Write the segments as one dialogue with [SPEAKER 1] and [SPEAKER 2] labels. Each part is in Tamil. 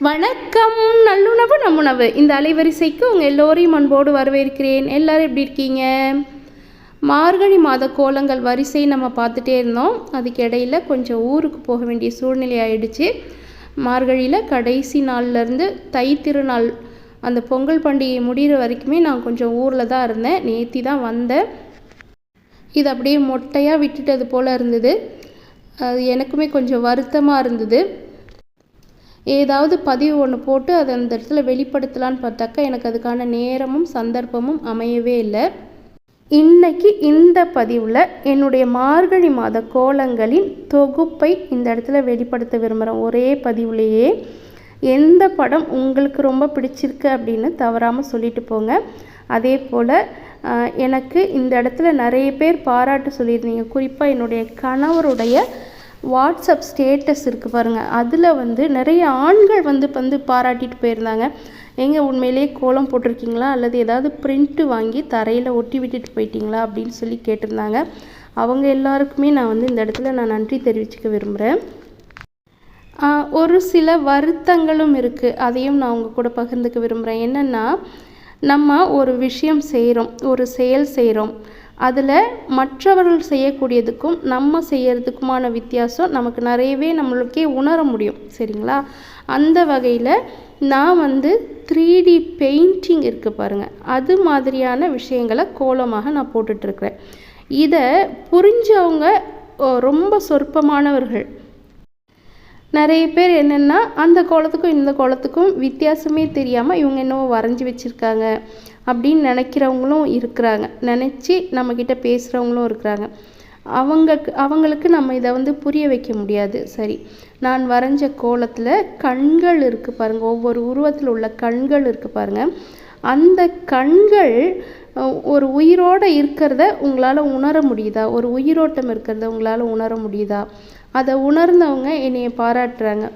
[SPEAKER 1] வணக்கம் நல்லுணவு நம்முணவு. இந்த அலைவரிசைக்கு உங்கள் எல்லோரையும் அன்போடு வரவேற்கிறேன். எல்லோரும் எப்படி இருக்கீங்க? மார்கழி மாத கோலங்கள் வரிசை நம்ம பார்த்துட்டே இருந்தோம். அதுக்கு இடையில கொஞ்சம் ஊருக்கு போக வேண்டிய சூழ்நிலை ஆயிடுச்சு. மார்கழியில் கடைசி நாள்லேருந்து தை திருநாள் அந்த பொங்கல் பண்டிகை முடிகிற வரைக்குமே நான் கொஞ்சம் ஊரில் தான் இருந்தேன். நேத்தி தான் வந்தேன். இது அப்படியே மொட்டையாக விட்டுட்டது போல் இருந்தது. அது எனக்குமே கொஞ்சம் வருத்தமாக இருந்தது. ஏதாவது பதிவு ஒன்று போட்டு அதை அந்த இடத்துல வெளிப்படுத்தலான்னு பார்த்தாக்கா எனக்கு அதுக்கான நேரமும் சந்தர்ப்பமும் அமையவே இல்லை. இன்னைக்கு இந்த பதிவில் என்னுடைய மார்கழி மாத கோலங்களின் தொகுப்பை இந்த இடத்துல வெளிப்படுத்த விரும்புகிறேன் ஒரே பதிவுலேயே எந்த படம் உங்களுக்கு ரொம்ப பிடிச்சிருக்கு அப்படின்னு தவறாமல் சொல்லிட்டு போங்க. அதே போல் எனக்கு இந்த இடத்துல நிறைய பேர் பாராட்டு சொல்லியிருந்தீங்க. குறிப்பாக என்னுடைய கணவருடைய வாட்ஸ்அப் ஸ்டேட்டஸ் இருக்குது பாருங்கள் அதில் வந்து நிறைய ஆண்கள் வந்து வந்து பாராட்டிட்டு போயிருந்தாங்க. எங்கே உண்மையிலேயே கோலம் போட்டிருக்கீங்களா? அல்லது ஏதாவது பிரிண்ட்டு வாங்கி தரையில் ஒட்டி விட்டுட்டு போயிட்டீங்களா? அப்படின்னு சொல்லி கேட்டிருந்தாங்க. அவங்க எல்லாருக்குமே நான் வந்து இந்த இடத்துல நான் நன்றி தெரிவிச்சுக்க விரும்புகிறேன் ஒரு சில வருத்தங்களும் இருக்குது அதையும் நான் உங்கள் கூட பகிர்ந்துக்க விரும்புகிறேன் என்னென்னா நம்ம ஒரு விஷயம் செய்கிறோம் ஒரு செயல் செய்கிறோம் அதில் மற்றவர்கள் செய்யக்கூடியதுக்கும் நம்ம செய்கிறதுக்குமான வித்தியாசம் நமக்கு நிறையவே நம்மளுக்கே உணர முடியும் சரிங்களா? அந்த வகையில் நான் வந்து த்ரீ டி பெயிண்டிங் இருக்குது பாருங்கள் அது மாதிரியான விஷயங்களை கோலமாக நான் போட்டுட்ருக்குறேன் இதை புரிஞ்சவங்க ஓ, ரொம்ப சொற்பமானவர்கள் நிறைய பேர் என்னென்னா அந்த கோலத்துக்கும் இந்த கோலத்துக்கும் வித்தியாசமே தெரியாமல் இவங்க என்னவோ வரைஞ்சி வச்சுருக்காங்க அப்படின்னு நினைக்கிறவங்களும் இருக்கிறாங்க. நினச்சி நம்மக்கிட்ட பேசுகிறவங்களும் இருக்கிறாங்க. அவங்க அவங்களுக்கு நம்ம இதை வந்து புரிய வைக்க முடியாது. சரி நான் வரைஞ்ச கோலத்தில் கண்கள் இருக்குது பாருங்கள் ஒவ்வொரு உருவத்தில் உள்ள கண்கள் இருக்குது பாருங்கள் அந்த கண்கள் ஒரு உயிரோடு இருக்கிறத உங்களால் உணர முடியுதா? ஒரு உயிரோட்டம் இருக்கிறத உங்களால் உணர முடியுதா? அதை உணர்ந்தவங்க என்னைய பாராட்டுறாங்க.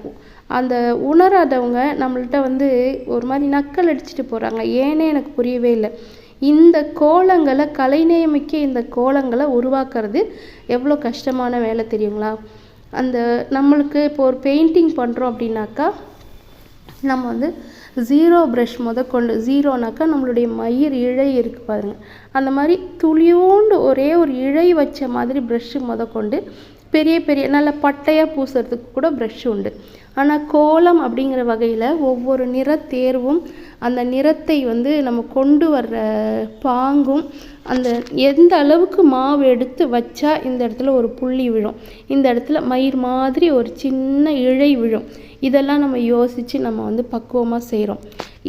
[SPEAKER 1] அந்த உணராதவங்க நம்மள்ட்ட வந்து ஒரு மாதிரி நக்கல் அடிச்சுட்டு போகிறாங்க ஏன்னே எனக்கு புரியவே இல்லை. இந்த கோலங்களை கலைநயமிக்க இந்த கோலங்களை உருவாக்குறது எவ்வளோ கஷ்டமான வேலை தெரியுங்களா? அந்த நம்மளுக்கு இப்போ ஒரு பெயிண்டிங் பண்ணுறோம் அப்படின்னாக்கா நம்ம வந்து ஜீரோ ப்ரஷ் முதற்கொண்டு ஜீரோனாக்கா நம்மளுடைய மயிர் இழை இருக்குது பாருங்க. அந்த மாதிரி துளியோண்டு ஒரே ஒரு இழை வச்ச மாதிரி ப்ரஷ்ஷு முதற்கொண்டு பெரிய பெரிய நல்ல பட்டையாக பூசுறதுக்கு கூட ப்ரஷ் உண்டு. ஆனால் கோலம் அப்படிங்கிற வகையில் ஒவ்வொரு நிற தேர்வும் அந்த நிறத்தை வந்து நம்ம கொண்டு வர்ற பாங்கும் அந்த எந்த அளவுக்கு மாவு எடுத்து வச்சா இந்த இடத்துல ஒரு புள்ளி விழும். இந்த இடத்துல மயிர் மாதிரி ஒரு சின்ன இழை விழும். இதெல்லாம் நம்ம யோசித்து நம்ம வந்து பக்குவமாக செய்கிறோம்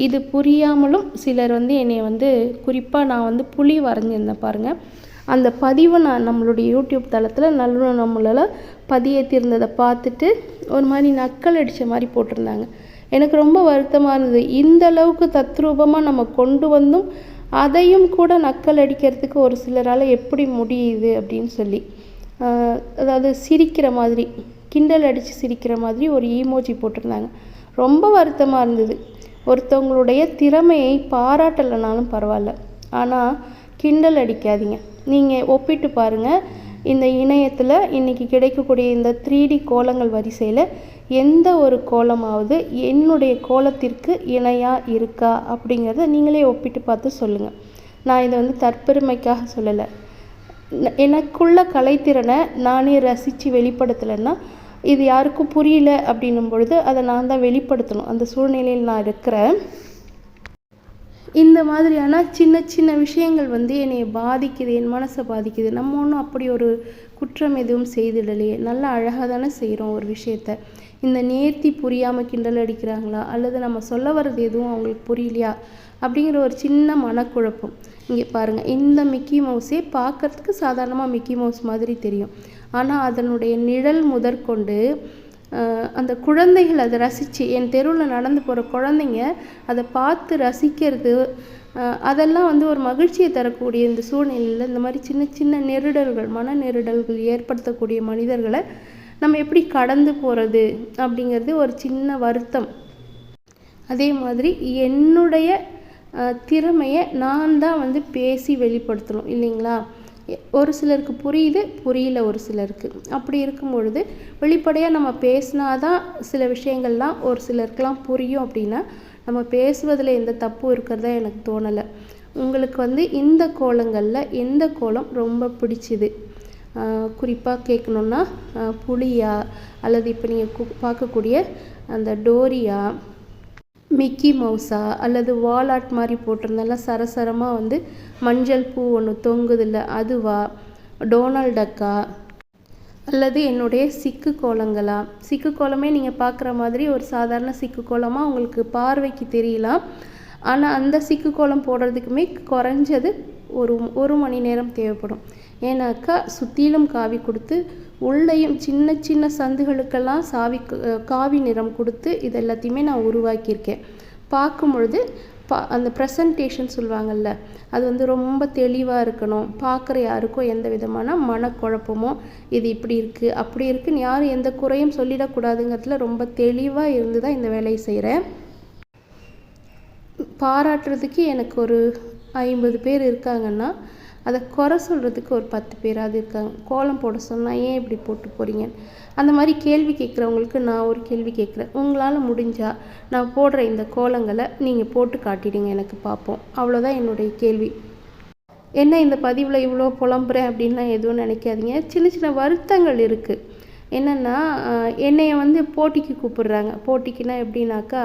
[SPEAKER 1] இது புரியாமலும் சிலர் வந்து என்னை வந்து குறிப்பாக நான் வந்து புளி வரைஞ்சிருந்தேன் பாருங்கள் அந்த பதிவை நான் நம்மளுடைய யூடியூப் தளத்தில் நல்ல நம்மளால் பதியேற்றிருந்ததை பார்த்துட்டு ஒரு மாதிரி நக்கல் அடித்த மாதிரி போட்டிருந்தாங்க. எனக்கு ரொம்ப வருத்தமாக இருந்தது. இந்த அளவுக்கு தத்ரூபமாக நம்ம கொண்டு வந்தும் அதையும் கூட நக்கல் அடிக்கிறதுக்கு ஒரு சிலரால் எப்படி முடியுது அப்படின்னு சொல்லி அதாவது சிரிக்கிற மாதிரி கிண்டல் அடித்து சிரிக்கிற மாதிரி ஒரு ஈமோஜி போட்டிருந்தாங்க. ரொம்ப வருத்தமாக இருந்தது. ஒருத்தவங்களுடைய திறமையை பாராட்டலைனாலும் பரவாயில்ல. ஆனால் கிண்டல் அடிக்காதீங்க. நீங்கள் ஒப்பிட்டு பாருங்கள் இந்த இணையத்தில் இன்றைக்கி கிடைக்கக்கூடிய இந்த த்ரீ டி கோலங்கள் வரிசையில் எந்த ஒரு கோலமாவது என்னுடைய கோலத்திற்கு இணையாக இருக்கா அப்படிங்கிறத நீங்களே ஒப்பிட்டு பார்த்து சொல்லுங்கள் நான் இதை வந்து தற்பெருமைக்காக சொல்லலை. எனக்குள்ள கலைத்திறனை நானே ரசித்து வெளிப்படுத்தலைன்னா இது யாருக்கும் புரியல அப்படின்னும் பொழுது அதை நான் தான் வெளிப்படுத்தணும். அந்த சூழ்நிலையில் நான் இருக்கிறேன். இந்த மாதிரியான சின்ன சின்ன விஷயங்கள் வந்து என்னை பாதிக்குது என் மனசை பாதிக்குது. நம்ம ஒன்றும் அப்படி ஒரு குற்றம் எதுவும் செய்திடலையே. நல்லா அழகாக தானே செய்கிறோம் ஒரு விஷயத்த. இந்த நேர்த்தி புரியாமல் கிண்டல் அடிக்கிறாங்களா? அல்லது நம்ம சொல்ல வர்றது எதுவும் அவங்களுக்கு புரியலையா? அப்படிங்கிற ஒரு சின்ன மனக்குழப்பம். இங்கே பாருங்கள் இந்த மிக்கி மவுஸே பார்க்கறதுக்கு சாதாரணமாக மிக்கி மவுஸ் மாதிரி தெரியும். ஆனால் அதனுடைய நிழல் முதற்கொண்டு அந்த குழந்தைகள் அதை ரசித்து என் தெருவில் நடந்து போகிற குழந்தைங்க அதை பார்த்து ரசிக்கிறது அதெல்லாம் வந்து ஒரு மகிழ்ச்சியை தரக்கூடிய இந்த சூழ்நிலையில் இந்த மாதிரி சின்ன சின்ன நெருடல்கள் மன நெருடல்கள் ஏற்படுத்தக்கூடிய மனிதர்களை நம்ம எப்படி கடந்து போகிறது அப்படிங்கிறது ஒரு சின்ன வருத்தம். அதே மாதிரி என்னுடைய திறமையை நான் தான் வந்து பேசி வெளிப்படுத்தணும் இல்லைங்களா? ஒரு சிலருக்கு புரியுது புரியல ஒரு சிலருக்கு. அப்படி இருக்கும் பொழுது வெளிப்படையாக நம்ம பேசினாதான் சில விஷயங்கள்லாம் ஒரு சிலருக்கெலாம் புரியும் அப்படின்னா நம்ம பேசுவதில் எந்த தப்பும் இருக்கிறதா எனக்கு தோணலை. உங்களுக்கு வந்து இந்த கோலங்களில் எந்த கோலம் ரொம்ப பிடிச்சிது? குறிப்பாக கேட்கணுன்னா புளியா அல்லது இப்போ நீங்கள் பார்க்கக்கூடிய அந்த டோரியா மிக்கி மவுஸா அல்லது வால் ஆர்ட் மாதிரி போட்டிருந்தால சரசரமாக வந்து மஞ்சள் பூ ஒன்று தொங்குதில்ல அதுவா? டோனால்ட் டக்கா? அல்லது என்னுடைய சிக்கு கோலங்களா? சிக்கு கோலமே நீங்கள் பார்க்குற மாதிரி ஒரு சாதாரண சிக்கு கோலமாக உங்களுக்கு பார்வைக்கு தெரியலாம். ஆனால் அந்த சிக்கு கோலம் போடுறதுக்குமே குறைஞ்சது ஒரு ஒரு மணி நேரம் தேவைப்படும். ஏன்னாக்கா சுற்றிலும் காவி கொடுத்து உள்ளேயும் சின்ன சின்ன சந்துகளுக்கெல்லாம் சாவி காவி நிறம் கொடுத்து இது எல்லாத்தையுமே நான் உருவாக்கியிருக்கேன். பார்க்கும் பொழுது பா அந்த ப்ரெசன்டேஷன் சொல்லுவாங்கல்ல அது வந்து ரொம்ப தெளிவாக இருக்கணும். பார்க்குற யாருக்கும் எந்த விதமான மனக்குழப்பமோ இது இப்படி இருக்குது அப்படி இருக்குன்னு யாரும் எந்த குறையும் சொல்லிடக்கூடாதுங்கிறதுல ரொம்ப தெளிவாக இருந்து தான் இந்த வேலையை செய்கிறேன் பாராட்டுறதுக்கு எனக்கு ஒரு ஐம்பது பேர் இருக்காங்கன்னா அதை குறை சொல்கிறதுக்கு ஒரு பத்து பேராவது இருக்காங்க. கோலம் போட சொன்னால் ஏன் இப்படி போட்டு போகிறீங்க அந்த மாதிரி கேள்வி கேட்குறவங்களுக்கு நான் ஒரு கேள்வி கேட்குறேன். உங்களால் முடிஞ்சால் நான் போடுற இந்த கோலங்களை நீங்கள் போட்டு காட்டிடுங்க எனக்கு பார்ப்போம். அவ்வளோதான் என்னுடைய கேள்வி. என்ன இந்த பதிவில் இவ்வளோ புலம்புறேன் அப்படின்லாம் எதுவும் நினைக்காதீங்க. சின்ன சின்ன வருத்தங்கள் இருக்குது என்னென்னா என்னைய வந்து போட்டிக்கு கூப்பிடுறாங்க. போட்டிக்குன்னா எப்படின்னாக்கா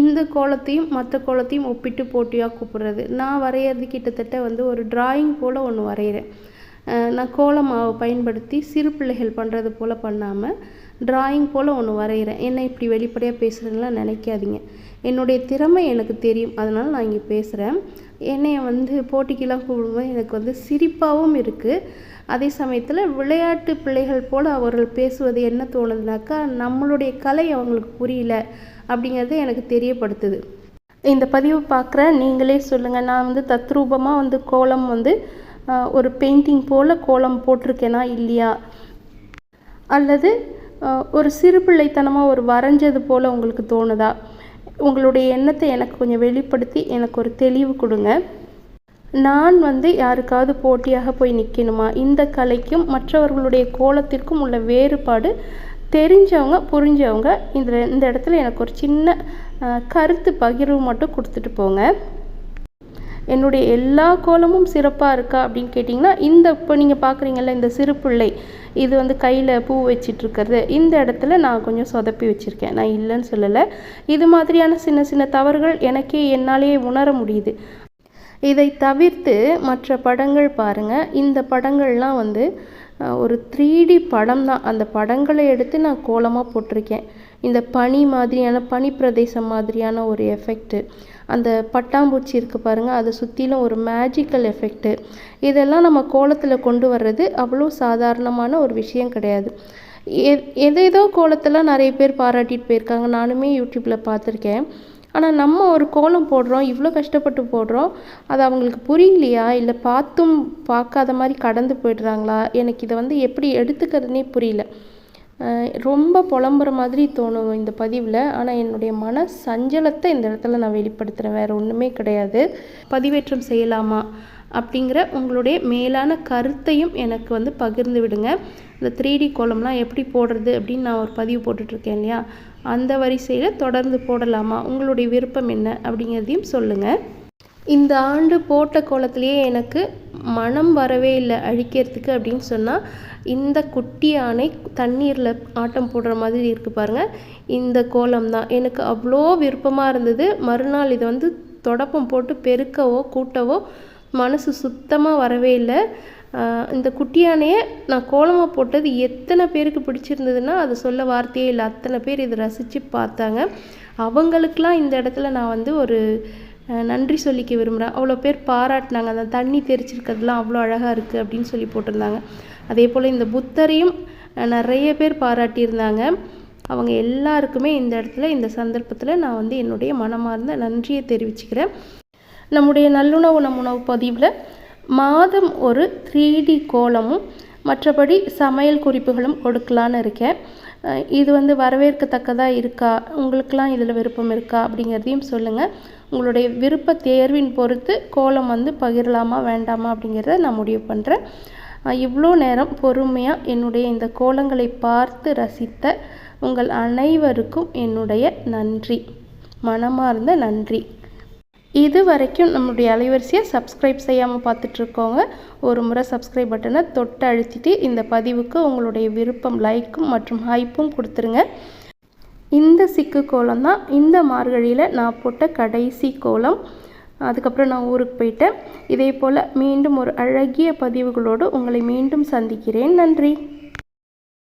[SPEAKER 1] இந்த கோலத்தையும் மற்ற கோலத்தையும் ஒப்பிட்டு போட்டியாக கூப்பிடுறது. நான் வரைகிறது கிட்டத்தட்ட வந்து ஒரு டிராயிங் போல் ஒன்று வரைகிறேன் நான் கோல மாவை பயன்படுத்தி சிறு பிள்ளைகள் பண்ணுறது போல் பண்ணாமல் டிராயிங் போல் ஒன்று வரைகிறேன் என்ன இப்படி வெளிப்படையாக பேசுகிறேன்லாம் நினைக்காதீங்க. என்னுடைய திறமை எனக்கு தெரியும் அதனால் நான் இங்கே பேசுகிறேன் என்னைய வந்து போட்டிக்கெல்லாம் கூப்பிடும்போது எனக்கு வந்து சிரிப்பாகவும் இருக்குது அதே சமயத்தில் விளையாட்டு பிள்ளைகள் போல் அவர்கள் பேசுவது என்ன தோணுதுனாக்கா நம்மளுடைய கலை அவங்களுக்கு புரியல. அப்படிங்கிறது எனக்கு தெரியப்படுத்துது. இந்த பதிவை பார்க்குற நீங்களே சொல்லுங்கள் நான் வந்து தத்ரூபமாக வந்து கோலம் வந்து ஒரு பெயிண்டிங் போல் கோலம் போட்டிருக்கேனா இல்லையா? அல்லது ஒரு சிறு பிள்ளைத்தனமாக ஒரு வரைஞ்சது போல் உங்களுக்கு தோணுதா? உங்களுடைய எண்ணத்தை எனக்கு கொஞ்சம் வெளிப்படுத்தி எனக்கு ஒரு தெளிவு கொடுங்க. நான் வந்து யாருக்காவது போட்டியாக போய் நிற்கணுமா இந்த கலைக்கும் மற்றவர்களுடைய கோலத்திற்கும் உள்ள வேறுபாடு தெரிஞ்சவங்க புரிஞ்சவங்க இந்த இந்த இடத்துல எனக்கு ஒரு சின்ன கருத்து பகிர்வு மட்டும் கொடுத்துட்டு போங்க. என்னுடைய எல்லா கோலமும் சிறப்பாக இருக்கா அப்படின்னு கேட்டிங்கன்னா இந்த இப்போ நீங்கள் பார்க்குறீங்கல்ல இந்த சிறு பிள்ளை இது வந்து கையில் பூ வச்சிட்ருக்கிறது இந்த இடத்துல நான் கொஞ்சம் சொதப்பி வச்சுருக்கேன். நான் இல்லைன்னு சொல்லலை. இது மாதிரியான சின்ன சின்ன தவறுகள் எனக்கே என்னாலேயே உணர முடியுது. இதை தவிர்த்து மற்ற படங்கள் பாருங்கள் இந்த படங்கள்லாம் வந்து ஒரு த்ரீ டி படம் தான். அந்த படங்களை எடுத்து நான் கோலமாக போட்டிருக்கேன். இந்த பனி மாதிரியான பனி பிரதேசம் மாதிரியான ஒரு எஃபெக்ட்டு அந்த பட்டாம்பூச்சி இருக்குது பாருங்கள் அதை சுற்றிலும் ஒரு மேஜிக்கல் எஃபெக்ட்டு இதெல்லாம் நம்ம கோலத்தில் கொண்டு வர்றது அவ்வளோ சாதாரணமான ஒரு விஷயம் கிடையாது. எ எதேதோ கோலத்தெல்லாம் நிறைய பேர் பாராட்டிட்டு போயிருக்காங்க. நானுமே யூடியூப்பில் பார்த்துருக்கேன். ஆனால் நம்ம ஒரு கோலம் போடுறோம் இவ்வளோ கஷ்டப்பட்டு போடுறோம் அது அவங்களுக்கு புரியலையா? இல்லை பார்த்தும் பார்க்காத மாதிரி கடந்து போயிடுறாங்களா? எனக்கு இதை வந்து எப்படி எடுத்துக்கிறதுனே புரியல. ரொம்ப புலம்புற மாதிரி தோணும் இந்த பதிவில். ஆனால் என்னுடைய மன சஞ்சலத்தை இந்த இடத்துல நான் வெளிப்படுத்துகிறேன் வேறு ஒன்றுமே கிடையாது. பதிவேற்றம் செய்யலாமா? அப்படிங்கிற உங்களுடைய மேலான கருத்தையும் எனக்கு வந்து பகிர்ந்து விடுங்க. இந்த த்ரீ டி கோலம்லாம் எப்படி போடுறது அப்படின்னு நான் ஒரு பதிவு போட்டுட்ருக்கேன் இல்லையா? அந்த வரிசையில் தொடர்ந்து போடலாமா? உங்களுடைய விருப்பம் என்ன? அப்படிங்கிறதையும் சொல்லுங்கள் இந்த ஆண்டு போட்ட கோலத்திலேயே எனக்கு மனம் வரவே இல்லை அழிக்கிறதுக்கு அப்படின்னு சொன்னால் இந்த குட்டி யானை தண்ணீரில் ஆட்டம் போடுற மாதிரி இருக்குது பாருங்கள் இந்த கோலம் தான். எனக்கு அவ்வளோ விருப்பமாக இருந்தது. மறுநாள் இதை வந்து தொடப்பம் போட்டு பெருக்கவோ கூட்டவோ மனசு சுத்தமாக வரவே இல்லை. இந்த குட்டியானையே நான் கோலமாக போட்டது எத்தனை பேருக்கு பிடிச்சிருந்ததுன்னா அது சொல்ல வார்த்தையே இல்லை. அத்தனை பேர் இதை ரசித்து பார்த்தாங்க. அவங்களுக்கெலாம் இந்த இடத்துல நான் வந்து ஒரு நன்றி சொல்லிக்க விரும்புகிறேன் அவ்வளோ பேர் பாராட்டினாங்க. அந்த தண்ணி தெரிச்சிருக்கிறதுலாம் அவ்வளோ அழகாக இருக்குது அப்படின்னு சொல்லி போட்டிருந்தாங்க. அதே போல் இந்த புத்தரையும் நிறைய பேர் பாராட்டியிருந்தாங்க. அவங்க எல்லாருக்குமே இந்த இடத்துல இந்த சந்தர்ப்பத்தில் நான் வந்து என்னுடைய மனமார்ந்த நன்றியை தெரிவிச்சுக்கிறேன். நம்முடைய நல்லுணவு நம் உணவு பதிவில் மாதம் ஒரு 3D கோலமும் மற்றபடி சமையல் குறிப்புகளும் கொடுக்கலான்னு இருக்கேன். இது வந்து வரவேற்கத்தக்கதாக இருக்கா? உங்களுக்கெலாம் இதில் விருப்பம் இருக்கா? அப்படிங்கிறதையும் சொல்லுங்கள் உங்களுடைய விருப்ப தேர்வின் பொறுத்து கோலம் வந்து பகிரலாமா வேண்டாமா அப்படிங்கிறத நான் முடிவு பண்ணுறேன் இவ்வளோ நேரம் பொறுமையாக என்னுடைய இந்த கோலங்களை பார்த்து ரசித்த உங்கள் அனைவருக்கும் என்னுடைய நன்றி. மனமார்ந்த நன்றி. இது வரைக்கும் நம்மளுடைய அலைவரிசையை சப்ஸ்கிரைப் செய்யாமல் பார்த்துட்ருக்கோங்க. ஒரு முறை சப்ஸ்கிரைப் பட்டனை தொட்டு அழுத்திட்டு இந்த பதிவுக்கு உங்களுடைய விருப்பம் லைக்கும் மற்றும் ஹைப்பும் கொடுத்துருங்க. இந்த சிக்கு கோலம் தான் இந்த மார்கழியில் நான் போட்ட கடைசி கோலம். அதுக்கப்புறம் நான் ஊருக்கு போயிட்டேன். இதே போல் மீண்டும் ஒரு அழகிய பதிவுகளோடு உங்களை மீண்டும் சந்திக்கிறேன். நன்றி.